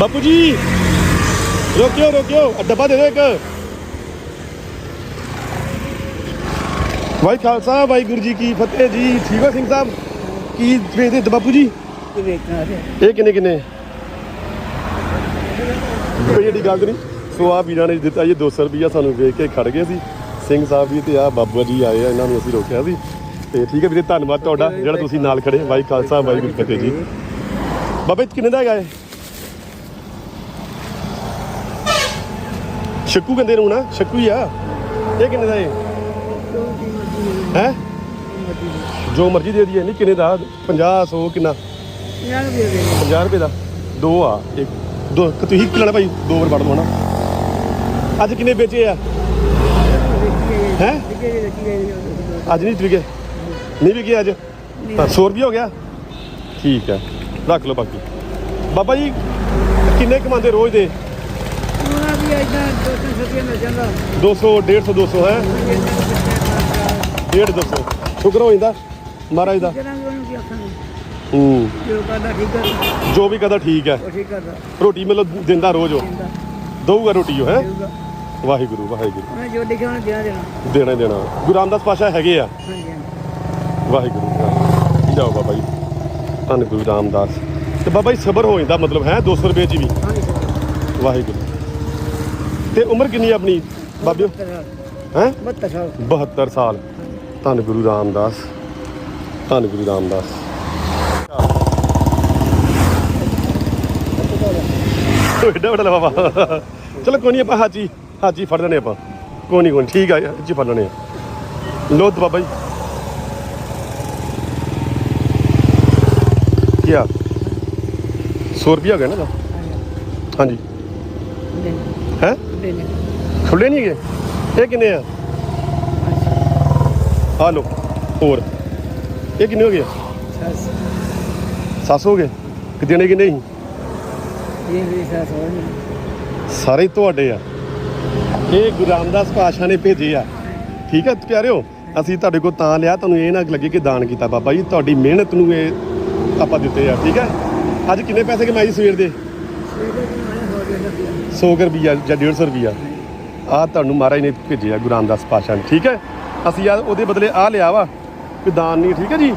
ਬਾਪੂ ਜੀ। ਰੋਕਿਓ ਰੋਕਿਓ। ਆਹ ਡੱਬਾ ਦੇ ਦਿਓ ਇੱਕ। ਵਾਹਿ ਖਾਲਸਾ ਵਾਹਿਗੁਰੂ ਜੀ ਕੀ ਫਤਿਹ ਜੀ। ਠੀਕ ਹੋ ਸਿੰਘ ਸਾਹਿਬ? ਕੀ ਵੇਚਦੇ ਤੇ ਬਾਪੂ ਜੀ? ਇਹ ਇਹ ਕਿੰਨੇ ਕਿੰਨੇ? ਕੋਈ ਜਿਹੜੀ ਗੱਲ ਨਹੀਂ। ਸੋ ਆ ਵੀਰਾਂ ਨੇ ਦਿੱਤਾ ਜੀ 200 ਰੁਪਈਆ ਸਾਨੂੰ ਵੇਖ ਕੇ ਖੜ ਗਏ ਸੀ। ਸਿੰਘ ਸਾਹਿਬ ਵੀ ਤੇ ਆ ਬਾਬਾ ਜੀ ਆਏ ਆ ਇਹਨਾਂ ਨੂੰ ਅਸੀਂ ਰੋਕਿਆ ਸੀ। ਤੇ ਠੀਕ ਹੈ ਵੀਰੇ ਧੰਨਵਾਦ ਤੁਹਾਡਾ ਜਿਹੜਾ ਤੁਸੀਂ ਨਾਲ ਖੜੇ ਵਾਹਿ ਖਾਲਸਾ ਵਾਹਿਗੁਰੂ ਜੀ ਫਤਿਹ ਜੀ। ਬਾਬਾ ਇਹ ਕਿੰਨੇ ਦਾ ਹੈਗਾ ਇਹ? ਸ਼ੱਕੂ ਕਹਿੰਦੇ ਨੂੰ ਨਾ ਸ਼ੱਕੂ ਹੀ ਆ। ਇਹ ਕਿੰਨੇ ਦਾ ਇਹ? ਹੈ? ਜੋ ਮਰਜ਼ੀ ਦੇ ਦਈਏ ਨਹੀਂ ਕਿੰਨੇ ਦਾ? 50 100 ਕਿੰਨਾ? ਯਾਰ ਦੇ ਦੇ 50 ਰੁਪਏ ਦਾ? ਦੋ ਆ ਇੱਕ ਦੋ ਤੁਸੀਂ ਕੀ ਲੈਣਾ ਭਾਈ ਦੋ ਵਾਰ ਵੜ ਨਾ। ਅੱਜ ਕਿੰਨੇ ਵੇਚੇ ਆ? ਹੈਂ? ਅੱਜ ਨਹੀਂ ਵਿਕੇ। ਨਹੀਂ ਵਿਕੇ ਅੱਜ? ਤਾਂ 100 ਰੁਪਏ ਹੋ ਗਿਆ? ਠੀਕ ਹੈ। ਰੱਖ ਲਓ ਬਾਕੀ। ਬਾਬਾ ਜੀ ਕਿੰਨੇ ਕਮਾਉਂਦੇ ਰੋਜ਼ ਦੇ? ਵੀ ਇਦਾਂ ਦੋ ਤਿੰਨ ਸੌ ਰੁਪਏ ਮਿਲ ਜਾਂਦਾ। 200 150 200 ਹੈ। 150 200 ਸ਼ੁਕਰ ਹੋ ਜਾਂਦਾ। ਮਹਾਰਾਜ ਦਾ। ਕਰਾਂਗੇ ਉਹਨੂੰ ਕੀ ਆਖਾਂਗੇ ਹੂੰ। ਜੋ ਕਰਦਾ ਠੀਕ ਕਰਦਾ। ਜੋ ਵੀ ਕਹਦਾ ਠੀਕ ਹੈ। ਉਹ ਠੀਕ ਕਰਦਾ। ਰੋਟੀ ਮਤਲਬ ਦਿੰਦਾ ਰੋਜ਼ ਉਹ। ਦਿੰਦਾ। ਦਊਗਾ ਰੋਟੀ ਉਹ ਹੈ? ਦੇਊਗਾ। ਵਾਹਿਗੁਰੂ ਵਾਹਿਗੁਰੂ। ਉਹਨੇ ਜੋ ਲਿਖਿਆ ਉਹਨੇ ਦੇਣਾ ਦੇਣਾ। ਦੇਣਾ ਹੀ ਦੇਣਾ। ਗੁਰੂ ਰਾਮਦਾਸ ਪਾਸ਼ਾ ਹੈਗੇ ਆ। ਹਾਂਜੀ ਹਾਂਜੀ। ਵਾਹਿਗੁਰੂ ਵਾਹਿਗੁਰੂ। ਜਾਓ ਬਾਬਾ ਜੀ। ਧੰਨ ਗੁਰੂ ਰਾਮਦਾਸ। ਤੇ ਬਾਬਾ ਜੀ ਸਬਰ ਹੋ ਜਾਂਦਾ ਮਤਲਬ ਹੈ? 200 ਰੁਪਏ ਚ ਵੀ। ਹਾਂਜੀ ਸਰ ਵਾਹਿਗੁਰੂ। ਤੇ ਉਮਰ ਕਿੰਨੀ ਆ ਆਪਣੀ? ਬਾਬਿਓ? ਹੈ? 72 ਸਾਲ। 72 ਸਾਲ। ਧੰਨ ਗੁਰੂ ਰਾਮਦਾਸ। ਧੰਨ ਗੁਰੂ ਰਾਮਦਾਸ। ਏਡਾ ਵੱਡਾ ਲੈ ਬਾਬਾ ਚਲੋ ਕੋਈ ਨਹੀਂ ਆਪਾਂ ਹਾਜੀ ਹਾਜੀ ਫੜ ਲੈਣੇ ਆਪਾਂ। ਕੋਈ ਨਹੀਂ ਕੋਈ ਠੀਕ ਆ ਜੀ ਫੜ ਲੈਣੇ ਆ। ਲੋ ਬਾਬਾ ਜੀ ਕੀ ਆ? 100 ਰੁਪਿਆ ਹੋ ਗਿਆ ਨਾ? ਹਾਂਜੀ। ਹੈ? ਦੇਣੇ ਖੁੱਲੇ ਨਹੀਂ ਹੈਗੇ ਇਹ ਕਿੰਨੇ ਆ? ਆ ਲੋ ਹੋਰ। ਇਹ ਕਿੰਨੇ ਹੋ ਗਏ? ਸਸ ਸੱਸ ਹੋ ਗਏ? ਕਿ ਦੇਣੇ ਕਿੰਨੇ ਸੀ? ਇਹ ਵੀ ਸਸ ਹੋ ਨਹੀਂ ਸਾਰੇ ਤੁਹਾਡੇ ਆ। ਇਹ ਗੁਰੂ ਰਾਮਦਾਸ ਪਾਸ਼ਾ ਨੇ ਭੇਜੇ ਆ। ਠੀਕ ਹੈ ਪਿਆਰਿਓ, ਅਸੀਂ ਤੁਹਾਡੇ ਕੋਲ ਤਾਂ ਲਿਆ, ਤੁਹਾਨੂੰ ਇਹ ਨਾ ਲੱਗੇ ਕਿ ਦਾਨ ਕੀਤਾ ਬਾਬਾ ਜੀ, ਤੁਹਾਡੀ ਮਿਹਨਤ ਨੂੰ ਇਹ ਆਪਾਂ ਦਿੱਤੇ ਆ, ਠੀਕ ਹੈ ਅੱਜ ਕਿੰਨੇ ਪੈਸੇ ਕਮਾਏ ਸਵੇਰ ਦੇ? ਸਵੇਰੇ 100 ਕੁ ਰੁਪਈਆ ਜਾਂ 150 ਰੁਪਈਆ। ਆ ਤੁਹਾਨੂੰ ਮਹਾਰਾਜ ਨੇ ਭੇਜਿਆ ਗੁਰੂ ਰਾਮਦਾਸ ਪਾਸ਼ਾ ਨੇ, ਠੀਕ ਹੈ? ਅਸੀਂ ਆ ਉਹਦੇ ਬਦਲੇ ਆ ਲਿਆ ਵਾ, ਕੋਈ ਦਾਨ ਨਹੀਂ, ਠੀਕ ਹੈ ਜੀ?